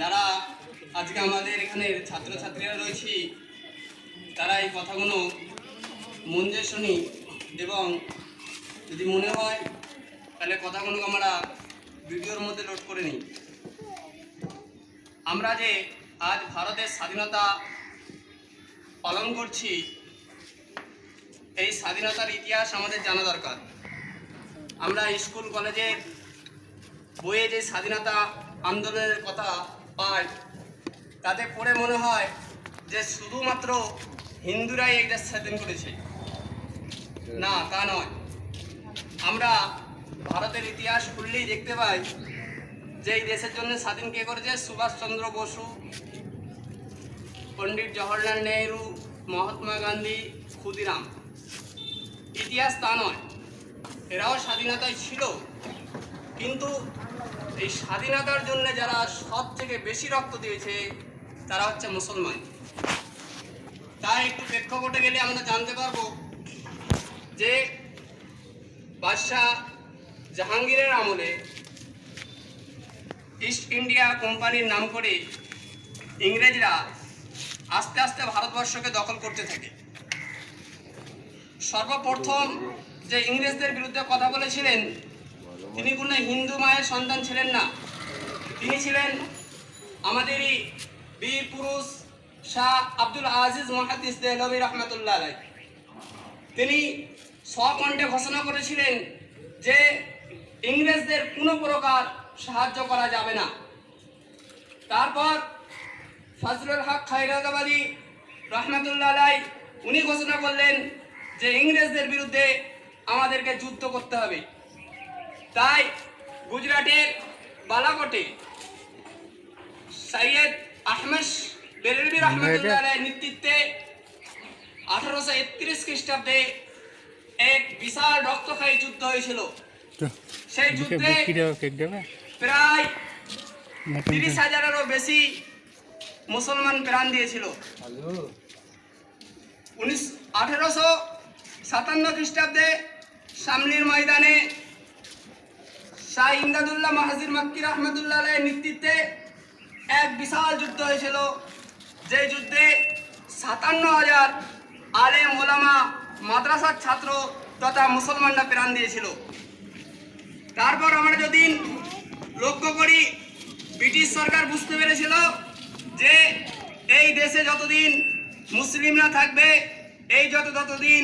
যারা আজকে আমাদের এখানের ছাত্রছাত্রীরা রয়েছি, তারা এই কথাগুলো মন দিয়ে শুনি এবং যদি মনে হয়, তাহলে কথাগুলো আমরা ভিডিওর মধ্যে লোড করে নিই। আমরা যে আজ ভারতের স্বাধীনতা পালন করছি, এই স্বাধীনতার ইতিহাস আমাদের জানা দরকার। আমরা স্কুল, কলেজের বইয়ে যে স্বাধীনতা আন্দোলনের কথা পাই তাতে পড়ে মনে হয় যে শুধুমাত্র হিন্দুরাই এই দেশ স্বাধীন করেছে। না, তা নয়। আমরা ভারতের ইতিহাস খুললেই দেখতে পাই যে এই দেশের জন্য স্বাধীন কে করেছে? সুভাষচন্দ্র বসু, পণ্ডিত জওহরলাল নেহরু, মহাত্মা গান্ধী, ক্ষুদিরাম। ইতিহাস তা নয়। এরাও স্বাধীনতায় ছিল। কিন্তু এই স্বাধীনতার জন্য যারা সব থেকে বেশি রক্ত দিয়েছে, তারা হচ্ছে মুসলমান। তাই একটু প্রেক্ষাপটে গেলে আমরা জানতে পারব যে বাদশাহ জাহাঙ্গীরের আমলে ইস্ট ইন্ডিয়া কোম্পানির নাম করে ইংরেজরা আস্তে আস্তে ভারতবর্ষকে দখল করতে থাকে। সর্বপ্রথম যে ইংরেজদের বিরুদ্ধে কথা বলেছিলেন তিনি কোনো হিন্দু মায়ের সন্তান ছিলেন না। তিনি ছিলেন আমাদেরই বীর পুরুষ শাহ আব্দুল আজিজ মহাদিস দেহলবী রহমতুল্লাহ আলাই তিনি স্বকণ্ঠে ঘোষণা করেছিলেন যে ইংরেজদের কোনো প্রকার সাহায্য করা যাবে না। তারপর ফজলুল হক খাইরাদাবাদী রহমতুল্লাহ আলাই উনি ঘোষণা করলেন যে ইংরেজদের বিরুদ্ধে আমাদেরকে যুদ্ধ করতে হবে। তাই গুজরাটের বালাকোটে সৈয়দ আহমেদ বেরেলবি রহমতুল্লাহ নেতৃত্বে আঠারোশো একত্রিশ খ্রিস্টাব্দে এক বিশাল রক্তক্ষয়ী যুদ্ধ হয়েছিল। সেই যুদ্ধে প্রায় তিরিশ হাজারেরও বেশি মুসলমান প্রাণ দিয়েছিল। উনিশ আঠেরোশো সাতান্ন খ্রিস্টাব্দে সামলির ময়দানে শাহ ইমদাদুল্লাহ মাহাজির মাক্কি রহমতুল্লাহ নেতৃত্বে এক বিশাল যুদ্ধ হয়েছিল। যে যুদ্ধে সাতান্ন হাজার আলেম ওলামা, মাদ্রাসার ছাত্র তথা মুসলমানরা প্রাণ দিয়েছিল। তারপর আমরা যদি লক্ষ্য করি, ব্রিটিশ সরকার বুঝতে পেরেছিল যে এই দেশে যতদিন মুসলিমরা থাকবে, এই যত যতদিন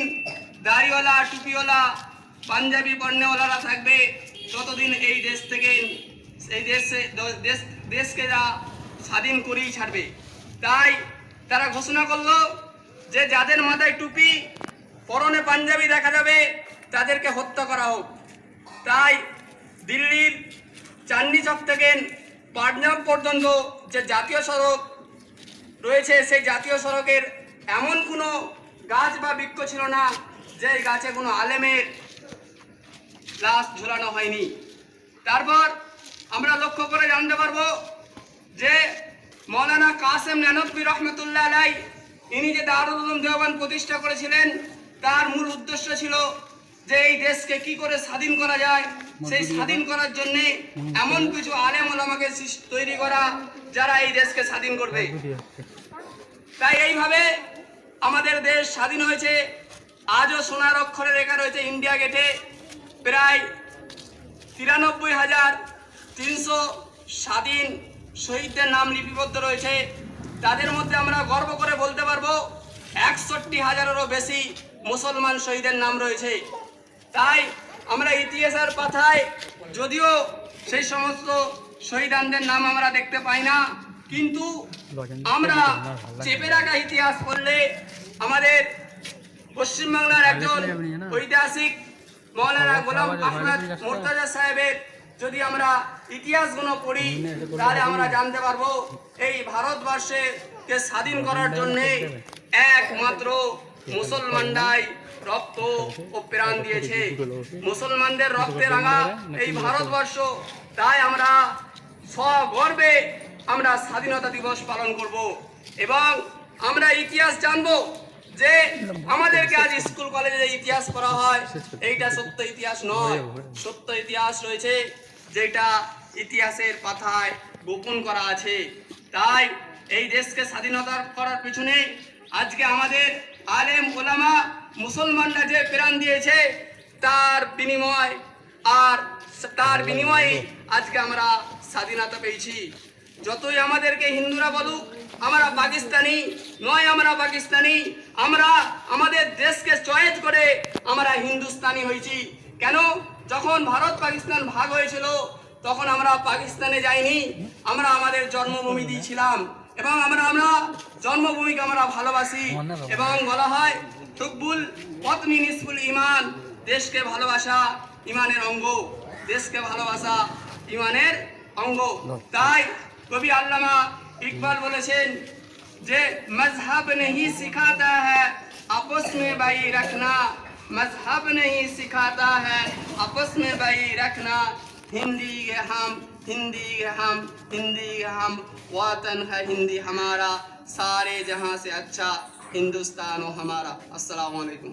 দাড়িওয়ালা, টুপিওয়ালা, পাঞ্জাবি বর্ণওয়ালারা থাকবে ততদিন এই দেশ থেকে, এই দেশে, দেশ, দেশকে যা স্বাধীন করেই ছাড়বে, তাই তারা ঘোষণা করল যে যাদের মাথায় টুপি পরনে পাঞ্জাবি দেখা যাবে, তাদেরকে হত্যা করা হোক। তাই দিল্লির চান্দি চক থেকে পাটনাম পর্যন্ত যে জাতীয় সড়ক রয়েছে, সেই জাতীয় সড়কের এমন কোনো গাছ বা বৃক্ষ ছিল না যে গাছে কোনো আলেমের লাশ ঝুলানো হয়নি। তারপর আমরা লক্ষ্য করে জানতে পারব যে মৌলানা কাসেম নানকবী রহমতুল্লাহ আলাই ইনি যে দারুল উলুম দেওয়ান প্রতিষ্ঠা করেছিলেন তার মূল উদ্দেশ্য ছিল যে এই দেশকে কি করে স্বাধীন করা যায়। সেই স্বাধীন করার জন্য এমন কিছু আলেম ওলামাকে তৈরি করা যারা এই দেশকে স্বাধীন করবে। তাই এইভাবে আমাদের দেশ স্বাধীন হয়েছে। আজও সোনার অক্ষরে লেখা রয়েছে ইন্ডিয়া গেটে। প্রায় তিরানব্বই হাজার তিনশো স্বাধীন শহীদদের নাম লিপিবদ্ধ রয়েছে। তাদের মধ্যে আমরা গর্ব করে বলতে পারব, একষট্টি হাজারেরও বেশি মুসলমান শহীদের নাম রয়েছে। তাই আমরা ইতিহাসের পাথায় যদিও সেই সমস্ত শহীদানদের নাম আমরা দেখতে পাই না, কিন্তু আমরা চেপে রাখা ইতিহাস করলে আমাদের পশ্চিমবাংলার একজন ঐতিহাসিক মৌলানা গোলাম আহমেদ মোর্তাজা সাহেবের যদি আমরা ইতিহাসগুলো পড়ি তাহলে আমরা জানতে পারব এই ভারতবর্ষে স্বাধীন করার জন্যে একমাত্র মুসলমানরাই রক্ত ও প্রাণ দিয়েছে। মুসলমানদের রক্তে রাঙা এই ভারতবর্ষ তাই আমরা সগর্বে আমরা স্বাধীনতা দিবস পালন করব এবং আমরা ইতিহাস জানব। যে আমাদেরকে আজ স্কুল কলেজে ইতিহাস করা হয়, এইটা সত্য ইতিহাস নয়। সত্য ইতিহাস রয়েছে, যেটা ইতিহাসের পাতায় গোপন করা আছে। তাই এই দেশকে স্বাধীনতা করার পিছনে আজকে আমাদের আলেম ওলামা মুসলমানরা যে প্রাণ দিয়েছে, তার বিনিময় আর তার বিনিময়ে আজকে আমরা স্বাধীনতা পেয়েছি। যতই আমাদেরকে হিন্দুরা বলুক, আমরা পাকিস্তানি নয়, আমরা পাকিস্তানি, আমরা আমাদের দেশকে চয়েস করে আমরা হিন্দুস্তানি হয়েছি। কেন? যখন ভারত পাকিস্তান ভাগ হয়েছিল, তখন আমরা পাকিস্তানে যাইনি, আমরা আমাদের জন্মভূমি দিয়েছিলাম এবং আমরা আমরা জন্মভূমিকে আমরা ভালোবাসি। এবং বলা হয় হুব্বুল পত্নী নিসফুল ইমান, দেশকে ভালোবাসা ইমানের অঙ্গ, দেশকে ভালোবাসা ইমানের অঙ্গ। তাই কবি আল্লামা ইকবাল বলেছেন যে মজহব नहीं सिखाता है आपस में भाई रखना मजहब नहीं सिखाता है आपस में भाई रखना हिंदी के हम हिंदी के हम हिंदी के हम वतन है हिंदी हमारा सारे जहां से अच्छा हिंदुस्तान हो हमारा अस्सलाम वालेकुम